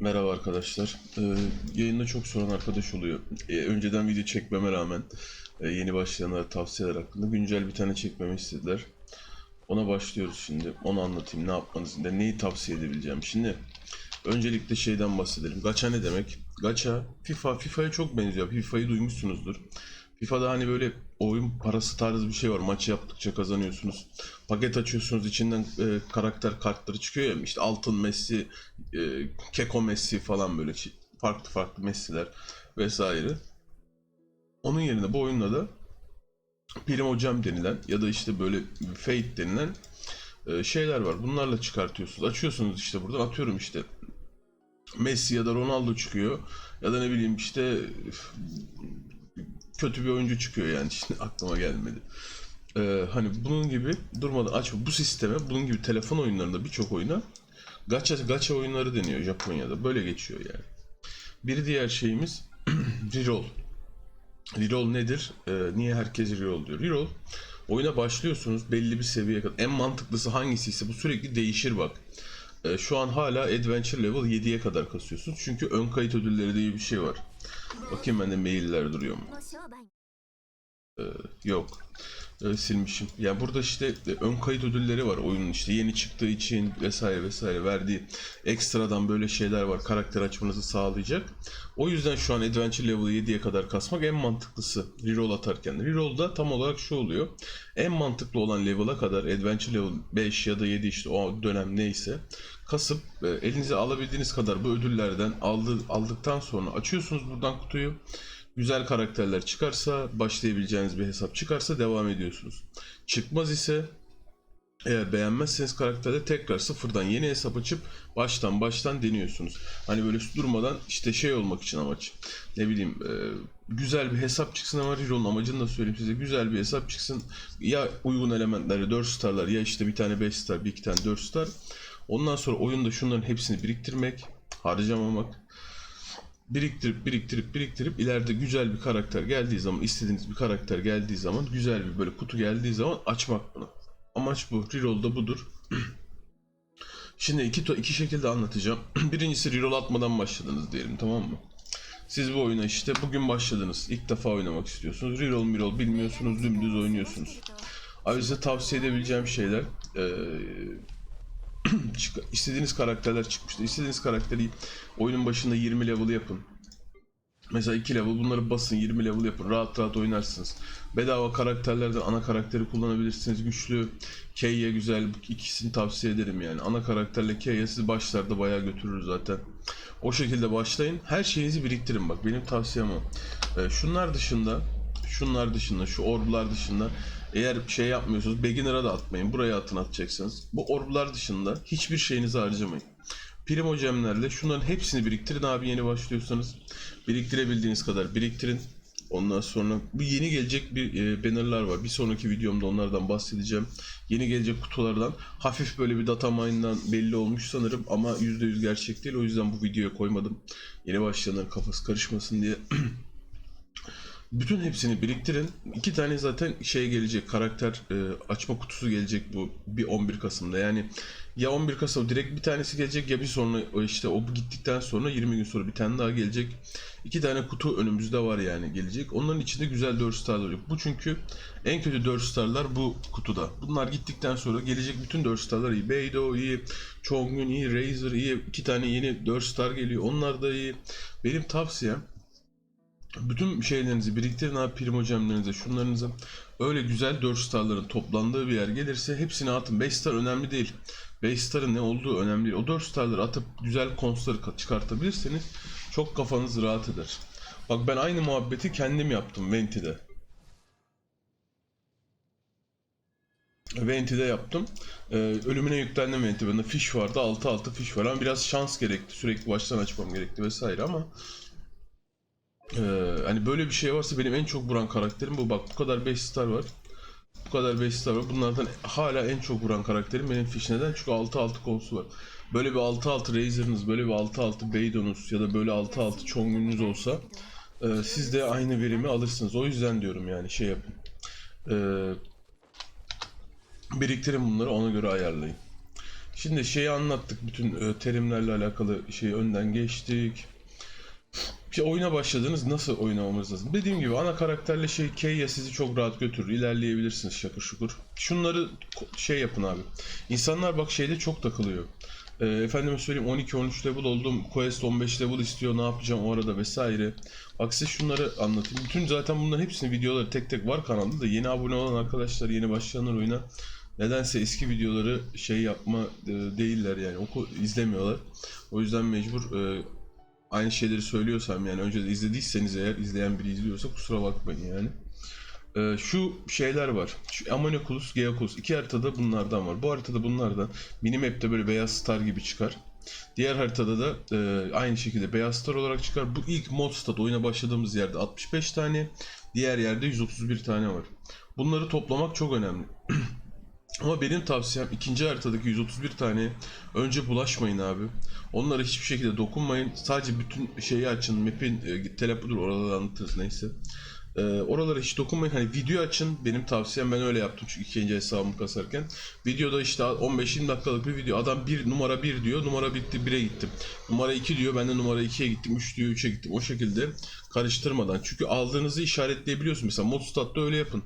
Merhaba arkadaşlar. Ee, yayında çok soran arkadaş oluyor. Ee, önceden video çekmeme rağmen e, yeni başlayanlara tavsiyeler hakkında güncel bir tane çekmemi istediler. Ona başlıyoruz şimdi. Onu anlatayım. Ne yapmanızı, ne, neyi tavsiye edebileceğim. Şimdi öncelikle şeyden bahsedelim. Gacha ne demek? Gacha FIFA. FIFA'ya çok benziyor. FIFA'yı duymuşsunuzdur. FIFA'da hani böyle oyun parası tarzı bir şey var. Maç yaptıkça kazanıyorsunuz. Paket açıyorsunuz içinden e, karakter kartları çıkıyor ya. İşte altın Messi, e, Keko Messi falan böyle farklı farklı Messi'ler vesaire. Onun yerine bu oyunda da Primo Jam denilen ya da işte böyle Fate denilen e, şeyler var. Bunlarla çıkartıyorsunuz. Açıyorsunuz işte buradan atıyorum işte Messi ya da Ronaldo çıkıyor. Ya da ne bileyim işte kötü bir oyuncu çıkıyor yani şimdi aklıma gelmedi. Ee, hani bunun gibi durmadan aç bu sisteme bunun gibi telefon oyunlarında birçok oyuna gacha gacha oyunları deniyor Japonya'da. Böyle geçiyor yani. Bir diğer şeyimiz reroll. Reroll nedir? Ee, niye herkes reroll diyor? Reroll oyuna başlıyorsunuz belli bir seviyeye kadar. En mantıklısı hangisiyse bu sürekli değişir bak. E, şu an hala Adventure Level 7'ye kadar kasıyorsun. Çünkü ön kayıt ödülleri diye bir şey var. Bakayım bende mailler duruyor mu? E, yok. Ee, silmişim. Yani burada işte e, ön kayıt ödülleri var oyunun işte yeni çıktığı için vesaire vesaire verdiği ekstradan böyle şeyler var karakter açmanızı sağlayacak. O yüzden şu an Adventure Level 7'ye kadar kasmak en mantıklısı reroll atarken. Reroll'da tam olarak şu oluyor. En mantıklı olan level'a kadar Adventure Level 5 ya da 7 işte o dönem neyse kasıp e, elinize alabildiğiniz kadar bu ödüllerden aldı, aldıktan sonra açıyorsunuz buradan kutuyu. Güzel karakterler çıkarsa, başlayabileceğiniz bir hesap çıkarsa devam ediyorsunuz. Çıkmaz ise eğer beğenmezseniz karakterde tekrar sıfırdan yeni hesap açıp baştan baştan deniyorsunuz. Hani böyle durmadan işte şey olmak için amaç. Ne bileyim e, güzel bir hesap çıksın ama Reroll'un amacını da söyleyeyim size. Güzel bir hesap çıksın. Ya uygun elementleri 4 starlar ya işte bir tane 5 star bir iki tane 4 star. Ondan sonra oyunda şunların hepsini biriktirmek, harcamamak biriktirip biriktirip biriktirip ileride güzel bir karakter geldiği zaman istediğiniz bir karakter geldiği zaman güzel bir böyle kutu geldiği zaman açmak bunu. Amaç bu. Reroll da budur. Şimdi iki, iki şekilde anlatacağım. Birincisi reroll atmadan başladınız diyelim tamam mı? Siz bu oyuna işte bugün başladınız. İlk defa oynamak istiyorsunuz. Reroll mirol bilmiyorsunuz. Dümdüz oynuyorsunuz. Abi size tavsiye edebileceğim şeyler çık- istediğiniz karakterler çıkmıştı. İstediğiniz karakteri oyunun başında 20 level yapın. Mesela 2 level bunları basın 20 level yapın. Rahat rahat oynarsınız. Bedava karakterlerden ana karakteri kullanabilirsiniz. Güçlü, K'ye güzel ikisini tavsiye ederim yani. Ana karakterle K'ye sizi başlarda bayağı götürür zaten. O şekilde başlayın. Her şeyinizi biriktirin bak. Benim tavsiyem o. Ee, şunlar dışında şunlar dışında, şu orblar dışında eğer şey yapmıyorsunuz, beginner'a da atmayın. Buraya atın atacaksınız. Bu orblar dışında hiçbir şeyinizi harcamayın. Primo gemlerle şunların hepsini biriktirin abi yeni başlıyorsanız. Biriktirebildiğiniz kadar biriktirin. Ondan sonra bu yeni gelecek bir e, bannerlar var. Bir sonraki videomda onlardan bahsedeceğim. Yeni gelecek kutulardan hafif böyle bir data mine'dan belli olmuş sanırım ama %100 gerçek değil. O yüzden bu videoya koymadım. Yeni başlayanların kafası karışmasın diye. Bütün hepsini biriktirin. İki tane zaten şey gelecek. Karakter e, açma kutusu gelecek bu bir 11 Kasım'da. Yani ya 11 Kasım direkt bir tanesi gelecek ya bir sonra işte o gittikten sonra 20 gün sonra bir tane daha gelecek. İki tane kutu önümüzde var yani gelecek. Onların içinde güzel 4 starlar olacak. Bu çünkü en kötü 4 starlar bu kutuda. Bunlar gittikten sonra gelecek bütün 4 starlar iyi. Beidou iyi, Chongyun iyi, Razer iyi. iki tane yeni 4 star geliyor. Onlar da iyi. Benim tavsiyem bütün şeylerinizi biriktirin abi primo gemlerinize şunlarınıza öyle güzel 4 starların toplandığı bir yer gelirse hepsini atın 5 star önemli değil 5 starın ne olduğu önemli değil o 4 starları atıp güzel konsları ka- çıkartabilirseniz çok kafanız rahat eder bak ben aynı muhabbeti kendim yaptım Venti'de Venti'de yaptım. Ee, ölümüne yüklendim Venti. Bende fiş vardı. 6-6 fiş var ama biraz şans gerekti. Sürekli baştan açmam gerekti vesaire ama ee, hani böyle bir şey varsa benim en çok vuran karakterim bu. Bak bu kadar 5 star var. Bu kadar 5 star var. Bunlardan hala en çok vuran karakterim benim Fish neden? Çünkü 6-6 konusu var. Böyle bir 6-6 Razer'ınız, böyle bir 6-6 Beidon'unuz ya da böyle 6-6 Chongyun'unuz olsa e, siz de aynı verimi alırsınız. O yüzden diyorum yani şey yapın. Ee, biriktirin bunları ona göre ayarlayın. Şimdi şeyi anlattık. Bütün e, terimlerle alakalı şeyi önden geçtik. İşte oyuna başladınız. Nasıl oynamamız lazım? Dediğim gibi ana karakterle şey K'ya sizi çok rahat götürür. İlerleyebilirsiniz şakır şukur. Şunları şey yapın abi. İnsanlar bak şeyde çok takılıyor. Ee, efendime söyleyeyim 12-13 level oldum. Quest 15 level istiyor. Ne yapacağım o arada vesaire. Bak size şunları anlatayım. Bütün zaten bunların hepsinin videoları tek tek var kanalda da yeni abone olan arkadaşlar, yeni başlayanlar oyuna nedense eski videoları şey yapma e, değiller yani oku izlemiyorlar. O yüzden mecbur e, aynı şeyleri söylüyorsam yani önce de izlediyseniz eğer izleyen biri izliyorsa kusura bakmayın yani. Ee, şu şeyler var. Şu Ammoniculus, Geoculus. iki haritada bunlardan var. Bu haritada bunlardan minimap'te böyle beyaz star gibi çıkar. Diğer haritada da e, aynı şekilde beyaz star olarak çıkar. Bu ilk mod stat oyuna başladığımız yerde 65 tane. Diğer yerde 131 tane var. Bunları toplamak çok önemli. Ama benim tavsiyem ikinci haritadaki 131 tane önce bulaşmayın abi. Onlara hiçbir şekilde dokunmayın. Sadece bütün şeyi açın. Map'in e, telepodur oraları anlatırız neyse. E, oralara hiç dokunmayın. Hani video açın. Benim tavsiyem ben öyle yaptım çünkü ikinci hesabımı kasarken. Videoda işte 15-20 dakikalık bir video. Adam bir numara 1 diyor. Numara bitti 1'e gittim. Numara 2 diyor. Ben de numara 2'ye gittim. 3 diyor 3'e gittim. O şekilde karıştırmadan. Çünkü aldığınızı işaretleyebiliyorsun. Mesela Modstat'ta öyle yapın.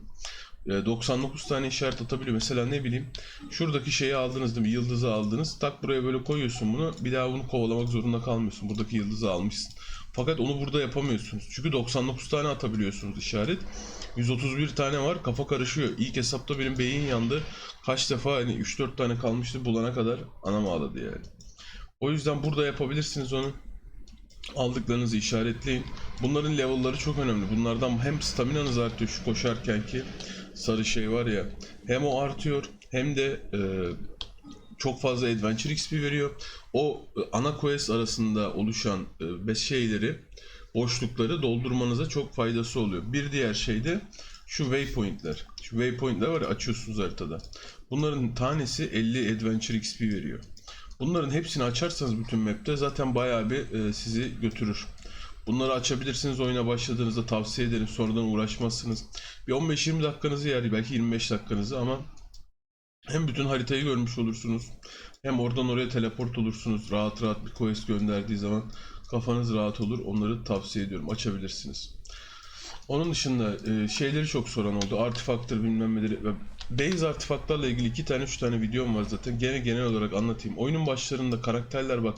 E, 99 tane işaret atabiliyor. Mesela ne bileyim şuradaki şeyi aldınız değil mi? Yıldızı aldınız. Tak buraya böyle koyuyorsun bunu. Bir daha bunu kovalamak zorunda kalmıyorsun. Buradaki yıldızı almışsın. Fakat onu burada yapamıyorsunuz. Çünkü 99 tane atabiliyorsunuz işaret. 131 tane var. Kafa karışıyor. İlk hesapta benim beyin yandı. Kaç defa hani 3-4 tane kalmıştı bulana kadar anam ağladı yani. O yüzden burada yapabilirsiniz onu. Aldıklarınızı işaretleyin. Bunların level'ları çok önemli. Bunlardan hem staminanız artıyor şu koşarken ki sarı şey var ya. Hem o artıyor hem de e, çok fazla adventure XP veriyor. O e, ana quest arasında oluşan e, şeyleri, boşlukları doldurmanıza çok faydası oluyor. Bir diğer şey de şu waypointler. Şu waypointler var ya açıyorsunuz haritada. Bunların tanesi 50 adventure XP veriyor. Bunların hepsini açarsanız bütün map'te zaten bayağı bir e, sizi götürür. Bunları açabilirsiniz oyuna başladığınızda tavsiye ederim. Sonradan uğraşmazsınız. Bir 15-20 dakikanızı yer belki 25 dakikanızı ama hem bütün haritayı görmüş olursunuz. Hem oradan oraya teleport olursunuz. Rahat rahat bir quest gönderdiği zaman kafanız rahat olur. Onları tavsiye ediyorum. Açabilirsiniz. Onun dışında e, şeyleri çok soran oldu. Artifaktır bilmem neleri. Base artifaktlarla ilgili iki tane üç tane videom var zaten. Gene genel olarak anlatayım. Oyunun başlarında karakterler bak.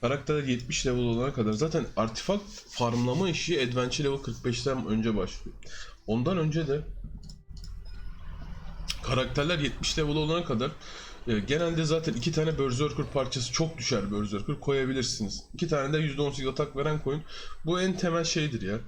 Karakterler 70 level olana kadar zaten artifakt farmlama işi Adventure level 45'ten önce başlıyor. Ondan önce de karakterler 70 level olana kadar e, genelde zaten iki tane Berserker parçası çok düşer Berserker koyabilirsiniz. İki tane de %18 atak veren koyun. Bu en temel şeydir ya.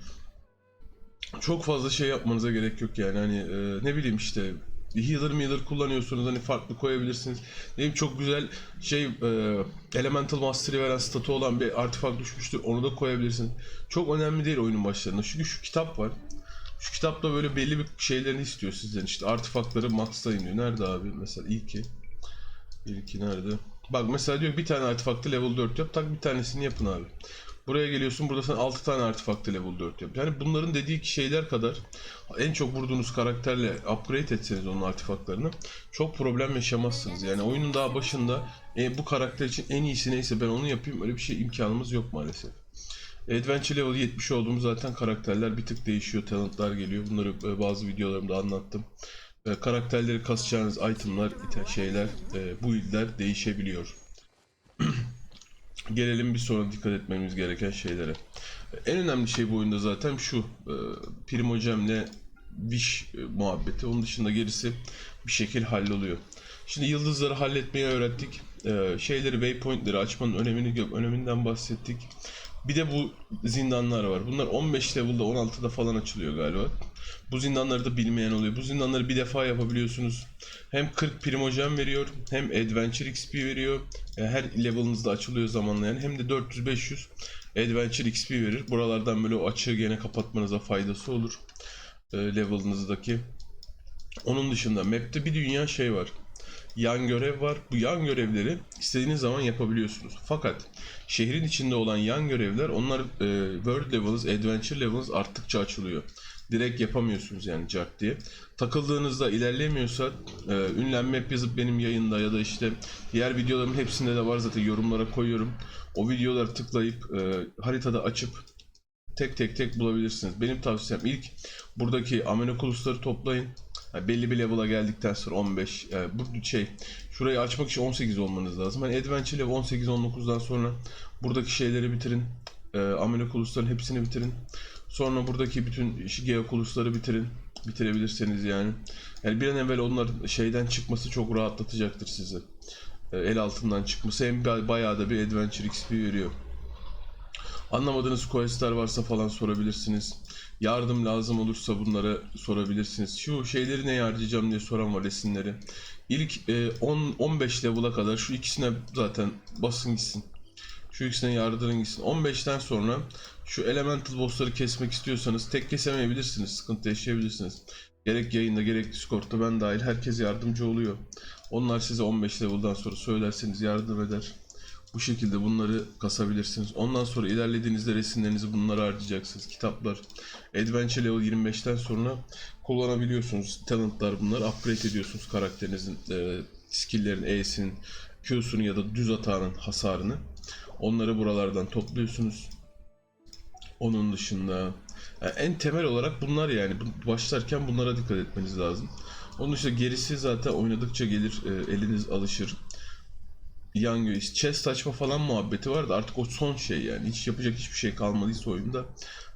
Çok fazla şey yapmanıza gerek yok yani hani e, ne bileyim işte healer healer kullanıyorsunuz hani farklı koyabilirsiniz. Ne bileyim çok güzel şey e, elemental mastery veren statü olan bir artifak düşmüştür onu da koyabilirsiniz. Çok önemli değil oyunun başlarında çünkü şu kitap var. Şu kitapta böyle belli bir şeylerini istiyor sizden işte artifaktları maxlayın diyor. Nerede abi mesela ilki? İlki nerede? Bak mesela diyor bir tane artefaktı level 4 yap tak bir tanesini yapın abi. Buraya geliyorsun burada sen 6 tane artefaktı level 4 yap. Yani bunların dediği şeyler kadar en çok vurduğunuz karakterle upgrade etseniz onun artefaktlarını çok problem yaşamazsınız. Yani oyunun daha başında e, bu karakter için en iyisi neyse ben onu yapayım öyle bir şey imkanımız yok maalesef. Adventure level 70 olduğumuz zaten karakterler bir tık değişiyor, talentlar geliyor. Bunları e, bazı videolarımda anlattım. E, Karakterleri kasacağınız itemlar, ite- şeyler, e, build'ler değişebiliyor. Gelelim bir sonra dikkat etmemiz gereken şeylere. En önemli şey bu oyunda zaten şu. E, Primogem'le Wish e, muhabbeti. Onun dışında gerisi bir şekil halloluyor. Şimdi yıldızları halletmeyi öğrettik. E, şeyleri, waypointleri açmanın önemini öneminden bahsettik. Bir de bu zindanlar var. Bunlar 15 level'da 16'da falan açılıyor galiba. Bu zindanları da bilmeyen oluyor. Bu zindanları bir defa yapabiliyorsunuz. Hem 40 primojen veriyor hem adventure XP veriyor. E, Her level'ınızda açılıyor zamanla yani. Hem de 400-500 adventure XP verir. Buralardan böyle o açığı gene kapatmanıza faydası olur. E, level'ınızdaki. Onun dışında map'te bir dünya şey var. Yan görev var. Bu yan görevleri istediğiniz zaman yapabiliyorsunuz. Fakat şehrin içinde olan yan görevler onlar e, world level'ınız, adventure level'ınız arttıkça açılıyor. Direkt yapamıyorsunuz yani cart diye. Takıldığınızda ilerlemiyorsa e, ünlem map yazıp benim yayında ya da işte diğer videolarımın hepsinde de var zaten yorumlara koyuyorum. O videoları tıklayıp e, haritada açıp tek tek tek bulabilirsiniz. Benim tavsiyem ilk buradaki amenokulusları toplayın. Yani belli bir level'a geldikten sonra 15 e, bu şey şurayı açmak için 18 olmanız lazım. Hani adventure level 18 19'dan sonra buradaki şeyleri bitirin. E, amenokulusların hepsini bitirin. Sonra buradaki bütün geokulusları bitirin. Bitirebilirseniz yani. Yani bir an evvel onlar şeyden çıkması çok rahatlatacaktır sizi. E, el altından çıkması hem ba- bayağı da bir adventure XP veriyor. Anlamadığınız questler varsa falan sorabilirsiniz. Yardım lazım olursa bunlara sorabilirsiniz. Şu şeyleri ne harcayacağım diye soran var resimleri. İlk e, 10 15 level'a kadar şu ikisine zaten basın gitsin. Şu ikisine yardırın gitsin. 15'ten sonra şu elemental bossları kesmek istiyorsanız tek kesemeyebilirsiniz. Sıkıntı yaşayabilirsiniz. Gerek yayında gerek Discord'da ben dahil herkes yardımcı oluyor. Onlar size 15 level'dan sonra söylerseniz yardım eder. Bu şekilde bunları kasabilirsiniz. Ondan sonra ilerlediğinizde resimlerinizi bunlara harcayacaksınız. Kitaplar. Adventure level 25'ten sonra kullanabiliyorsunuz. Talentlar bunlar. Upgrade ediyorsunuz karakterinizin e, skill'lerin E'sinin, Q'sunu ya da düz atağının hasarını. Onları buralardan topluyorsunuz. Onun dışında yani en temel olarak bunlar yani. Başlarken bunlara dikkat etmeniz lazım. Onun dışında gerisi zaten oynadıkça gelir. e, eliniz alışır yan chest açma falan muhabbeti vardı. Artık o son şey yani. Hiç yapacak hiçbir şey kalmadıysa oyunda.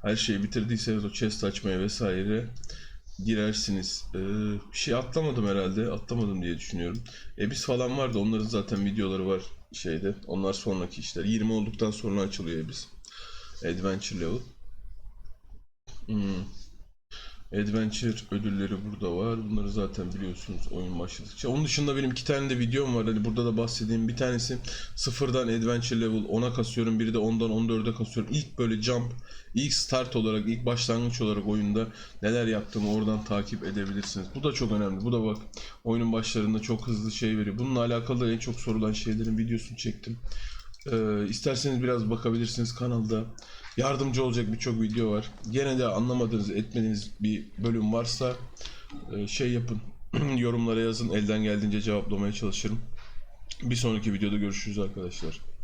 Her şeyi bitirdiyseniz o chest açmaya vesaire girersiniz. Ee, bir şey atlamadım herhalde. Atlamadım diye düşünüyorum. Ebis falan vardı. Onların zaten videoları var şeyde. Onlar sonraki işler. 20 olduktan sonra açılıyor Ebis. Adventure level. Hmm. Adventure ödülleri burada var. Bunları zaten biliyorsunuz oyun başladıkça. Onun dışında benim iki tane de videom var. Hani burada da bahsedeyim. Bir tanesi sıfırdan Adventure level 10'a kasıyorum. Biri de 10'dan 14'e kasıyorum. İlk böyle jump, ilk start olarak, ilk başlangıç olarak oyunda neler yaptığımı oradan takip edebilirsiniz. Bu da çok önemli. Bu da bak oyunun başlarında çok hızlı şey veriyor. Bununla alakalı en çok sorulan şeylerin videosunu çektim. Ee, isterseniz biraz bakabilirsiniz kanalda. Yardımcı olacak birçok video var. Gene de anlamadığınız, etmediğiniz bir bölüm varsa e, şey yapın. Yorumlara yazın. Elden geldiğince cevaplamaya çalışırım. Bir sonraki videoda görüşürüz arkadaşlar.